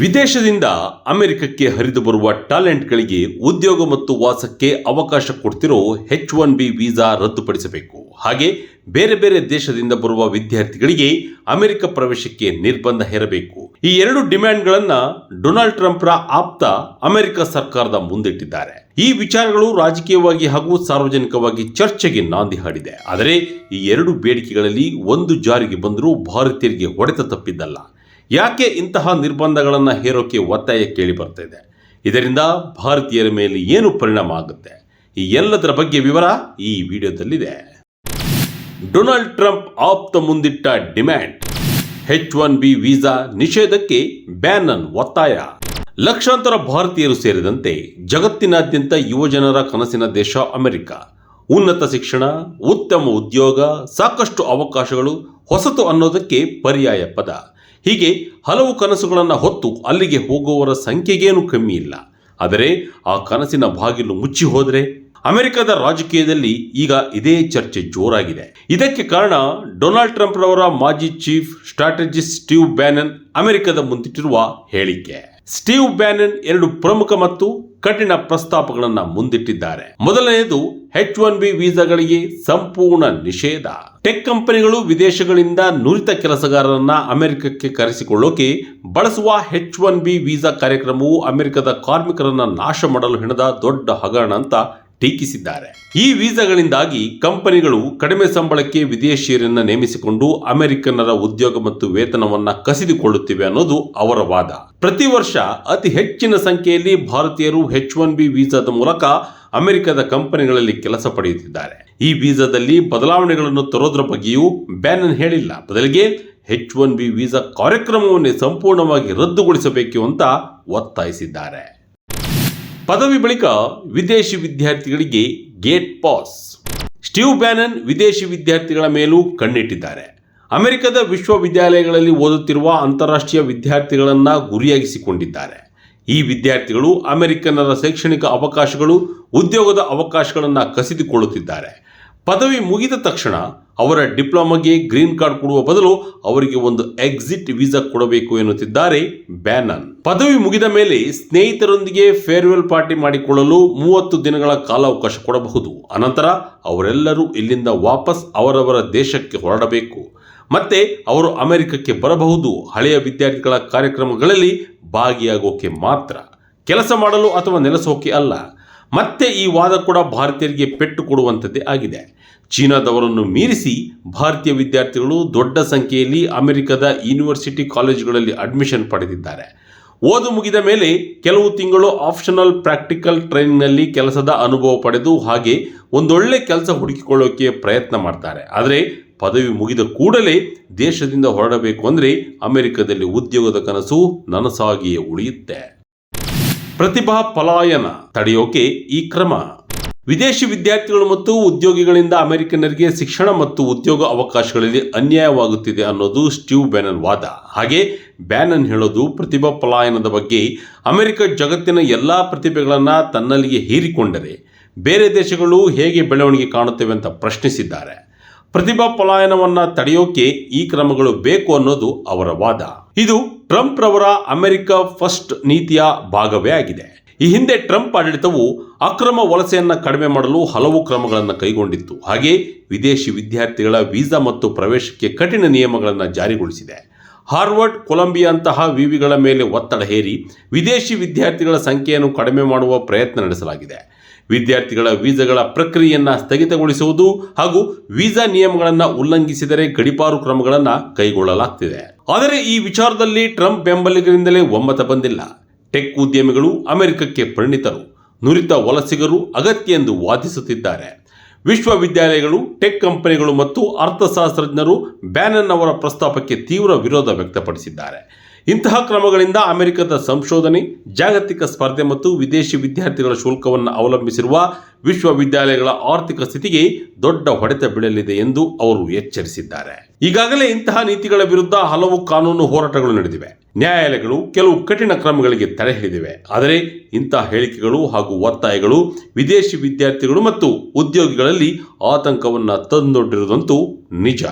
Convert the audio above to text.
ವಿದೇಶದಿಂದ ಅಮೆರಿಕಕ್ಕೆ ಹರಿದು ಬರುವ ಟ್ಯಾಲೆಂಟ್ಗಳಿಗೆ ಉದ್ಯೋಗ ಮತ್ತು ವಾಸಕ್ಕೆ ಅವಕಾಶ ಕೊಡ್ತಿರೋ ಹೆಚ್ ಒನ್ ಬಿ ವೀಸಾ ರದ್ದುಪಡಿಸಬೇಕು. ಹಾಗೆ ಬೇರೆ ಬೇರೆ ದೇಶದಿಂದ ಬರುವ ವಿದ್ಯಾರ್ಥಿಗಳಿಗೆ ಅಮೆರಿಕ ಪ್ರವೇಶಕ್ಕೆ ನಿರ್ಬಂಧ ಹೇರಬೇಕು. ಈ ಎರಡು ಡಿಮ್ಯಾಂಡ್ಗಳನ್ನು ಡೊನಾಲ್ಡ್ ಟ್ರಂಪ್ರ ಆಪ್ತ ಅಮೆರಿಕ ಸರ್ಕಾರದ ಮುಂದಿಟ್ಟಿದ್ದಾರೆ. ಈ ವಿಚಾರಗಳು ರಾಜಕೀಯವಾಗಿ ಹಾಗೂ ಸಾರ್ವಜನಿಕವಾಗಿ ಚರ್ಚೆಗೆ ನಾಂದಿ ಹಾಡಿದೆ. ಆದರೆ ಈ ಎರಡು ಬೇಡಿಕೆಗಳಲ್ಲಿ ಒಂದು ಜಾರಿಗೆ ಬಂದರೂ ಭಾರತೀಯರಿಗೆ ಹೊಡೆತ ತಪ್ಪಿದ್ದಲ್ಲ. ಯಾಕೆ ಇಂತಹ ನಿರ್ಬಂಧಗಳನ್ನು ಹೇರೋಕೆ ಒತ್ತಾಯ ಕೇಳಿ ಬರ್ತಾ ಇದೆ? ಇದರಿಂದ ಭಾರತೀಯರ ಮೇಲೆ ಏನು ಪರಿಣಾಮ ಆಗುತ್ತೆ? ಈ ಎಲ್ಲದರ ಬಗ್ಗೆ ವಿವರ ಈ ವಿಡಿಯೋದಲ್ಲಿದೆ. ಡೊನಾಲ್ಡ್ ಟ್ರಂಪ್ ಆಪ್ತ ಮುಂದಿಟ್ಟ demand. H one B visa ನಿಷೇಧಕ್ಕೆ Bannon ಒತ್ತಾಯ. ಲಕ್ಷಾಂತರ ಭಾರತೀಯರು ಸೇರಿದಂತೆ ಜಗತ್ತಿನಾದ್ಯಂತ ಯುವಜನರ ಕನಸಿನ ದೇಶ ಅಮೆರಿಕ. ಉನ್ನತ ಶಿಕ್ಷಣ, ಉತ್ತಮ ಉದ್ಯೋಗ, ಸಾಕಷ್ಟು ಅವಕಾಶಗಳು ಹೊಸತು ಅನ್ನೋದಕ್ಕೆ ಪರ್ಯಾಯ ಪದ. ಹೀಗೆ ಹಲವು ಕನಸುಗಳನ್ನು ಹೊತ್ತು ಅಲ್ಲಿಗೆ ಹೋಗುವವರ ಸಂಖ್ಯೆಗೇನು ಕಮ್ಮಿ ಇಲ್ಲ. ಆದರೆ ಆ ಕನಸಿನ ಬಾಗಿಲು ಮುಚ್ಚಿ ಹೋದರೆ ಅಮೆರಿಕದ ರಾಜಕೀಯದಲ್ಲಿ ಈಗ ಇದೇ ಚರ್ಚೆ ಜೋರಾಗಿದೆ. ಇದಕ್ಕೆ ಕಾರಣ ಡೊನಾಲ್ಡ್ ಟ್ರಂಪ್ ರವರ ಮಾಜಿ ಚೀಫ್ ಸ್ಟ್ರಾಟಜಿಸ್ಟ್ ಸ್ಟೀವ್ ಬ್ಯಾನನ್ ಅಮೆರಿಕದ ಮುಂದಿಟ್ಟಿರುವ ಹೇಳಿಕೆ. ಸ್ಟೀವ್ ಬ್ಯಾನನ್ ಎರಡು ಪ್ರಮುಖ ಮತ್ತು ಕಠಿಣ ಪ್ರಸ್ತಾಪಗಳನ್ನು ಮುಂದಿಟ್ಟಿದ್ದಾರೆ. ಮೊದಲನೆಯದು ಹೆಚ್ ಒನ್ ಬಿ ವೀಸಾಗಳಿಗೆ ಸಂಪೂರ್ಣ ನಿಷೇಧ. ಟೆಕ್ ಕಂಪನಿಗಳು ವಿದೇಶಗಳಿಂದ ನುರಿತ ಕೆಲಸಗಾರರನ್ನ ಅಮೆರಿಕಕ್ಕೆ ಕರೆಸಿಕೊಳ್ಳೋಕೆ ಬಳಸುವ ಹೆಚ್ ಒನ್ ಬಿ ವೀಸಾ ಕಾರ್ಯಕ್ರಮವು ಅಮೆರಿಕದ ಕಾರ್ಮಿಕರನ್ನ ನಾಶ ಮಾಡಲು ಹೆಣದ ದೊಡ್ಡ ಹಗರಣ ಅಂತ ಟೀಕಿಸಿದ್ದಾರೆ. ಈ ವೀಸಾಗಳಿಂದಾಗಿ ಕಂಪನಿಗಳು ಕಡಿಮೆ ಸಂಬಳಕ್ಕೆ ವಿದೇಶಿಯರನ್ನ ನೇಮಿಸಿಕೊಂಡು ಅಮೆರಿಕನ್ನರ ಉದ್ಯೋಗ ಮತ್ತು ವೇತನವನ್ನ ಕಸಿದುಕೊಳ್ಳುತ್ತಿವೆ ಅನ್ನೋದು ಅವರ ವಾದ. ಪ್ರತಿ ವರ್ಷ ಅತಿ ಹೆಚ್ಚಿನ ಸಂಖ್ಯೆಯಲ್ಲಿ ಭಾರತೀಯರು ಹೆಚ್ ಒನ್ ಬಿ ವೀಸಾದ ಮೂಲಕ ಅಮೆರಿಕದ ಕಂಪನಿಗಳಲ್ಲಿ ಕೆಲಸ ಪಡೆಯುತ್ತಿದ್ದಾರೆ. ಈ ವೀಸಾದಲ್ಲಿ ಬದಲಾವಣೆಗಳನ್ನು ತರೋದ್ರ ಬಗ್ಗೆಯೂ ಬ್ಯಾನನ್ ಹೇಳಿಲ್ಲ. ಬದಲಿಗೆ ಹೆಚ್ ಒನ್ ಬಿ ವೀಸಾ ಕಾರ್ಯಕ್ರಮವನ್ನೇ ಸಂಪೂರ್ಣವಾಗಿ ರದ್ದುಗೊಳಿಸಬೇಕು ಅಂತ ಒತ್ತಾಯಿಸಿದ್ದಾರೆ. ಪದವಿ ಬಳಿಕ ವಿದೇಶಿ ವಿದ್ಯಾರ್ಥಿಗಳಿಗೆ ಗೇಟ್ ಪಾಸ್. ಸ್ಟೀವ್ ಬ್ಯಾನನ್ ವಿದೇಶಿ ವಿದ್ಯಾರ್ಥಿಗಳ ಮೇಲೂ ಕಣ್ಣಿಟ್ಟಿದ್ದಾರೆ. ಅಮೆರಿಕದ ವಿಶ್ವವಿದ್ಯಾಲಯಗಳಲ್ಲಿ ಓದುತ್ತಿರುವ ಅಂತಾರಾಷ್ಟ್ರೀಯ ವಿದ್ಯಾರ್ಥಿಗಳನ್ನು ಗುರಿಯಾಗಿಸಿಕೊಂಡಿದ್ದಾರೆ. ಈ ವಿದ್ಯಾರ್ಥಿಗಳು ಅಮೆರಿಕನ್ನರ ಶೈಕ್ಷಣಿಕ ಅವಕಾಶಗಳು, ಉದ್ಯೋಗದ ಅವಕಾಶಗಳನ್ನು ಕಸಿದುಕೊಳ್ಳುತ್ತಿದ್ದಾರೆ. ಪದವಿ ಮುಗಿದ ತಕ್ಷಣ ಅವರ ಡಿಪ್ಲೊಮಾಗೆ ಗ್ರೀನ್ ಕಾರ್ಡ್ ಕೊಡುವ ಬದಲು ಅವರಿಗೆ ಒಂದು ಎಕ್ಸಿಟ್ ವೀಸಾ ಕೊಡಬೇಕು ಎನ್ನುತ್ತಿದ್ದಾರೆ ಬ್ಯಾನನ್. ಪದವಿ ಮುಗಿದ ಮೇಲೆ ಸ್ನೇಹಿತರೊಂದಿಗೆ ಫೇರ್ವೆಲ್ ಪಾರ್ಟಿ ಮಾಡಿಕೊಳ್ಳಲು ಮೂವತ್ತು ದಿನಗಳ ಕಾಲಾವಕಾಶ ಕೊಡಬಹುದು. ಅನಂತರ ಅವರೆಲ್ಲರೂ ಇಲ್ಲಿಂದ ವಾಪಸ್ ಅವರವರ ದೇಶಕ್ಕೆ ಹೊರಡಬೇಕು. ಮತ್ತೆ ಅವರು ಅಮೆರಿಕಕ್ಕೆ ಬರಬಹುದು. ಹಳೆಯ ವಿದ್ಯಾರ್ಥಿಗಳ ಕಾರ್ಯಕ್ರಮಗಳಲ್ಲಿ ಭಾಗಿಯಾಗೋಕೆ ಮಾತ್ರ. ಕೆಲಸ ಮಾಡಲು ಅಥವಾ ನೆಲೆಸೋಕೆ ಅಲ್ಲ. ಮತ್ತೆ ಈ ವಾದ ಕೂಡ ಭಾರತೀಯರಿಗೆ ಪೆಟ್ಟು ಕೊಡುವಂಥದ್ದೇ ಆಗಿದೆ. ಚೀನಾದವರನ್ನು ಮೀರಿಸಿ ಭಾರತೀಯ ವಿದ್ಯಾರ್ಥಿಗಳು ದೊಡ್ಡ ಸಂಖ್ಯೆಯಲ್ಲಿ ಅಮೆರಿಕದ ಯೂನಿವರ್ಸಿಟಿ ಕಾಲೇಜುಗಳಲ್ಲಿ ಅಡ್ಮಿಷನ್ ಪಡೆದಿದ್ದಾರೆ. ಓದು ಮುಗಿದ ಮೇಲೆ ಕೆಲವು ತಿಂಗಳು ಆಪ್ಷನಲ್ ಪ್ರಾಕ್ಟಿಕಲ್ ಟ್ರೈನಿಂಗ್ನಲ್ಲಿ ಕೆಲಸದ ಅನುಭವ ಪಡೆದು ಹಾಗೆ ಒಂದೊಳ್ಳೆ ಕೆಲಸ ಹುಡುಕಿಕೊಳ್ಳೋಕೆ ಪ್ರಯತ್ನ ಮಾಡ್ತಾರೆ. ಆದರೆ ಪದವಿ ಮುಗಿದ ಕೂಡಲೇ ದೇಶದಿಂದ ಹೊರಡಬೇಕು ಅಂದರೆ ಅಮೆರಿಕದಲ್ಲಿ ಉದ್ಯೋಗದ ಕನಸು ನನಸಾಗಿಯೇ ಉಳಿಯುತ್ತೆ. ಪ್ರತಿಭಾ ಪಲಾಯನ ತಡೆಯೋಕೆ ಈ ಕ್ರಮ. ವಿದೇಶಿ ವಿದ್ಯಾರ್ಥಿಗಳು ಮತ್ತು ಉದ್ಯೋಗಿಗಳಿಂದ ಅಮೆರಿಕನ್ನರಿಗೆ ಶಿಕ್ಷಣ ಮತ್ತು ಉದ್ಯೋಗ ಅವಕಾಶಗಳಲ್ಲಿ ಅನ್ಯಾಯವಾಗುತ್ತಿದೆ ಅನ್ನೋದು ಸ್ಟೀವ್ ಬ್ಯಾನನ್ ವಾದ. ಹಾಗೆ ಬ್ಯಾನನ್ ಹೇಳೋದು ಪ್ರತಿಭಾ ಪಲಾಯನದ ಬಗ್ಗೆ ಅಮೆರಿಕ ಜಗತ್ತಿನ ಎಲ್ಲ ಪ್ರತಿಭೆಗಳನ್ನು ತನ್ನಲ್ಲಿಗೆ ಹೀರಿಕೊಂಡರೆ ಬೇರೆ ದೇಶಗಳು ಹೇಗೆ ಬೆಳವಣಿಗೆ ಕಾಣುತ್ತವೆ ಅಂತ ಪ್ರಶ್ನಿಸಿದ್ದಾರೆ. ಪ್ರತಿಭಾ ಪಲಾಯನವನ್ನು ತಡೆಯೋಕೆ ಈ ಕ್ರಮಗಳು ಬೇಕು ಅನ್ನೋದು ಅವರ ವಾದ. ಇದು ಟ್ರಂಪ್ ರವರ ಅಮೆರಿಕ ಫಸ್ಟ್ ನೀತಿಯ ಭಾಗವೇ ಆಗಿದೆ. ಈ ಹಿಂದೆ ಟ್ರಂಪ್ ಆಡಳಿತವು ಅಕ್ರಮ ವಲಸೆಯನ್ನು ಕಡಿಮೆ ಮಾಡಲು ಹಲವು ಕ್ರಮಗಳನ್ನು ಕೈಗೊಂಡಿತ್ತು. ಹಾಗೆ ವಿದೇಶಿ ವಿದ್ಯಾರ್ಥಿಗಳ ವೀಸಾ ಮತ್ತು ಪ್ರವೇಶಕ್ಕೆ ಕಠಿಣ ನಿಯಮಗಳನ್ನು ಜಾರಿಗೊಳಿಸಿದೆ. ಹಾರ್ವರ್ಡ್, ಕೊಲಂಬಿಯಾಂತಹ ವಿವಿಗಳ ಮೇಲೆ ಒತ್ತಡ ಹೇರಿ ವಿದೇಶಿ ವಿದ್ಯಾರ್ಥಿಗಳ ಸಂಖ್ಯೆಯನ್ನು ಕಡಿಮೆ ಮಾಡುವ ಪ್ರಯತ್ನ ನಡೆಸಲಾಗಿದೆ. ವಿದ್ಯಾರ್ಥಿಗಳ ವೀಸಾಗಳ ಪ್ರಕ್ರಿಯೆಯನ್ನು ಸ್ಥಗಿತಗೊಳಿಸುವುದು ಹಾಗೂ ವೀಸಾ ನಿಯಮಗಳನ್ನು ಉಲ್ಲಂಘಿಸಿದರೆ ಗಡಿಪಾರು ಕ್ರಮಗಳನ್ನು ಕೈಗೊಳ್ಳಲಾಗ್ತಿದೆ. ಆದರೆ ಈ ವಿಚಾರದಲ್ಲಿ ಟ್ರಂಪ್ ಬೆಂಬಲಿಗರಿಂದಲೇ ಒಮ್ಮತ ಬಂದಿಲ್ಲ. ಟೆಕ್ ಉದ್ಯಮಿಗಳು ಅಮೆರಿಕಕ್ಕೆ ಪರಿಣಿತರು. ನುರಿತ ವಲಸಿಗರು ಅಗತ್ಯ ಎಂದು ವಾದಿಸುತ್ತಿದ್ದಾರೆ. ವಿಶ್ವವಿದ್ಯಾಲಯಗಳು, ಟೆಕ್ ಕಂಪನಿಗಳು ಮತ್ತು ಅರ್ಥಶಾಸ್ತ್ರಜ್ಞರು ಬ್ಯಾನನ್ ಅವರ ಪ್ರಸ್ತಾಪಕ್ಕೆ ತೀವ್ರ ವಿರೋಧ ವ್ಯಕ್ತಪಡಿಸಿದ್ದಾರೆ. ಇಂತಹ ಕ್ರಮಗಳಿಂದ ಅಮೆರಿಕದ ಸಂಶೋಧನೆ, ಜಾಗತಿಕ ಸ್ಪರ್ಧೆ ಮತ್ತು ವಿದೇಶಿ ವಿದ್ಯಾರ್ಥಿಗಳ ಶುಲ್ಕವನ್ನು ಅವಲಂಬಿಸಿರುವ ವಿಶ್ವವಿದ್ಯಾಲಯಗಳ ಆರ್ಥಿಕ ಸ್ಥಿತಿಗೆ ದೊಡ್ಡ ಹೊಡೆತ ಬೀಳಲಿದೆ ಎಂದು ಅವರು ಎಚ್ಚರಿಸಿದ್ದಾರೆ. ಈಗಾಗಲೇ ಇಂತಹ ನೀತಿಗಳ ವಿರುದ್ಧ ಹಲವು ಕಾನೂನು ಹೋರಾಟಗಳು ನಡೆದಿವೆ. ನ್ಯಾಯಾಲಯಗಳು ಕೆಲವು ಕಠಿಣ ಕ್ರಮಗಳಿಗೆ ತಡೆ ಹಿಡಿದಿವೆ. ಆದರೆ ಇಂತಹ ಹೇಳಿಕೆಗಳು ಹಾಗೂ ಒತ್ತಾಯಗಳು ವಿದೇಶಿ ವಿದ್ಯಾರ್ಥಿಗಳು ಮತ್ತು ಉದ್ಯೋಗಿಗಳಲ್ಲಿ ಆತಂಕವನ್ನು ತಂದೊಡ್ಡಿರುವುದಂತೂ ನಿಜ.